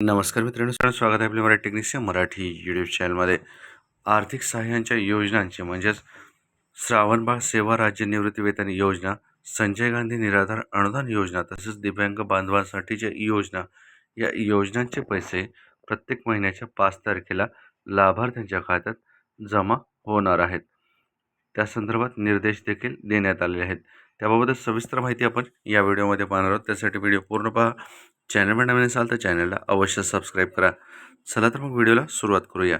नमस्कार मित्रांनो स्वागत आहे आपल्या मराठी टेक्निक्सच्या मराठी यूट्यूब चॅनलमध्ये आर्थिक सहाय्यांच्या योजनांचे म्हणजेच श्रावणबाळ सेवा राज्य निवृत्ती वेतन योजना संजय गांधी निराधार अनुदान योजना तसेच दिव्यांग बांधवांसाठीच्या योजना या योजनांचे पैसे प्रत्येक महिन्याच्या पाच तारखेला लाभार्थ्यांच्या खात्यात जमा होणार आहेत. त्या संदर्भात निर्देश देखील देण्यात आलेले आहेत. त्याबाबतच सविस्तर माहिती आपण या व्हिडिओमध्ये पाहणार आहोत. त्यासाठी व्हिडिओ पूर्ण पहा. चॅनलवर नवीन असाल तर चॅनलला अवश्य सबस्क्राईब करा. चला तर मग व्हिडिओला सुरुवात करूया.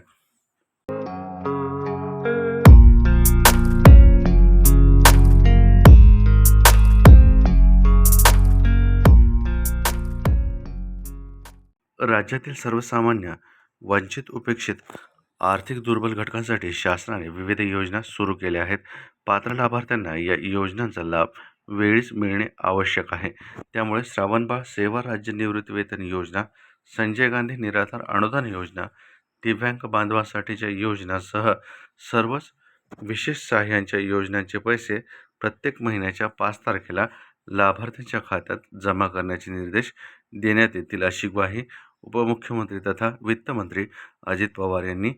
राज्यातील सर्वसामान्य वंचित उपेक्षित आर्थिक दुर्बल घटकांसाठी शासनाने विविध योजना सुरू केल्या आहेत. पात्र लाभार्थ्यांना या योजनांचा लाभ वेळीच मिळणे आवश्यक आहे. त्यामुळे श्रावणबाळ सेवा राज्य निवृत्ती वेतन योजना संजय गांधी निराधार अनुदान योजना दिव्यांग बांधवांसाठीच्या योजनासह सर्वच विशेष सहाय्यांच्या योजनांचे पैसे प्रत्येक महिन्याच्या पाच तारखेला लाभार्थ्यांच्या खात्यात जमा करण्याचे निर्देश देण्यात येतील अशी ग्वाही उपमुख्यमंत्री तथा वित्तमंत्री अजित पवार यांनी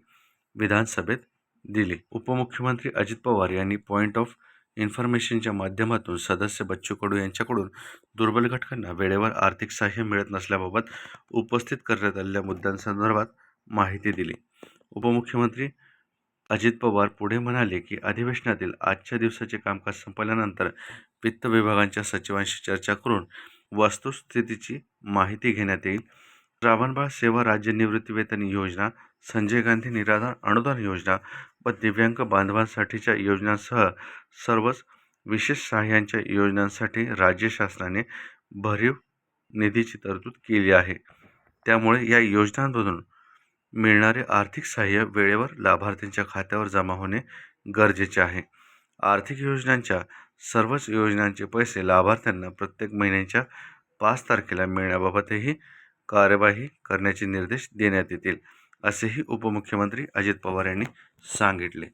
विधानसभेत दिले. उपमुख्यमंत्री अजित पवार यांनी पॉईंट ऑफ इन्फॉर्मेशनच्या माध्यमातून सदस्य बच्चू कडू यांच्याकडून दुर्बल घटकांना वेळेवर आर्थिक सहाय्य मिळत नसल्याबाबत उपस्थित करण्यात आलेल्या मुद्द्यांसंदर्भात माहिती दिली. उपमुख्यमंत्री अजित पवार पुढे म्हणाले की अधिवेशनातील आजच्या दिवसाचे कामकाज संपल्यानंतर वित्त विभागांच्या सचिवांशी चर्चा करून वस्तुस्थितीची माहिती घेण्यात येईल. श्रावणबाळ सेवा राज्य निवृत्ती वेतन योजना संजय गांधी निराधार अनुदान योजना व दिव्यांग बांधवांसाठीच्या योजनांसह सर्वच विशेष सहाय्यांच्या योजनांसाठी राज्य शासनाने भरीव निधीची तरतूद केली आहे. त्यामुळे या योजनांमधून मिळणारे आर्थिक सहाय्य वेळेवर लाभार्थ्यांच्या खात्यावर जमा होणे गरजेचे आहे. आर्थिक योजनांच्या सर्वच योजनांचे पैसे लाभार्थ्यांना प्रत्येक महिन्याच्या पाच तारखेला मिळण्याबाबतही कार्यवाही करण्याचे निर्देश देण्यात येतील. असेही उपमुख्यमंत्री अजित पवार यांनी सांगितले.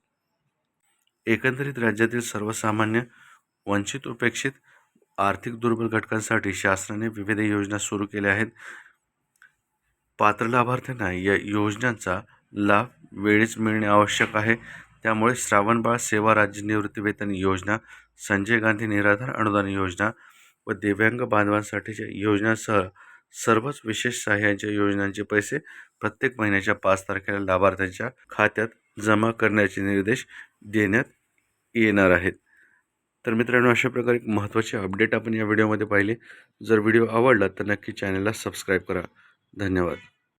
एकंदरीत राज्यातील सर्वसामान्य वंचित उपेक्षित आर्थिक दुर्बल घटकांसाठी शासनाने विविध योजना सुरू केल्या आहेत. पात्र लाभार्थ्यांना या योजनांचा लाभ वेळीच मिळणे आवश्यक आहे. त्यामुळे श्रावणबाळ सेवा राज्य निवृत्ती वेतन योजना संजय गांधी निराधार अनुदान योजना व दिव्यांग बांधवांसाठीच्या योजनासह सर्वच विशेष सहाय्यांच्या योजनांचे पैसे प्रत्येक महिन्याच्या पाच तारखेला लाभार्थ्यांच्या खात्यात जमा करण्याचे निर्देश देण्यात येणार आहेत. तर मित्रांनो अशा प्रकारे एक महत्त्वाचे अपडेट आपण या व्हिडिओमध्ये पाहिले. जर व्हिडिओ आवडला तर नक्की चॅनलला सबस्क्राईब करा. धन्यवाद.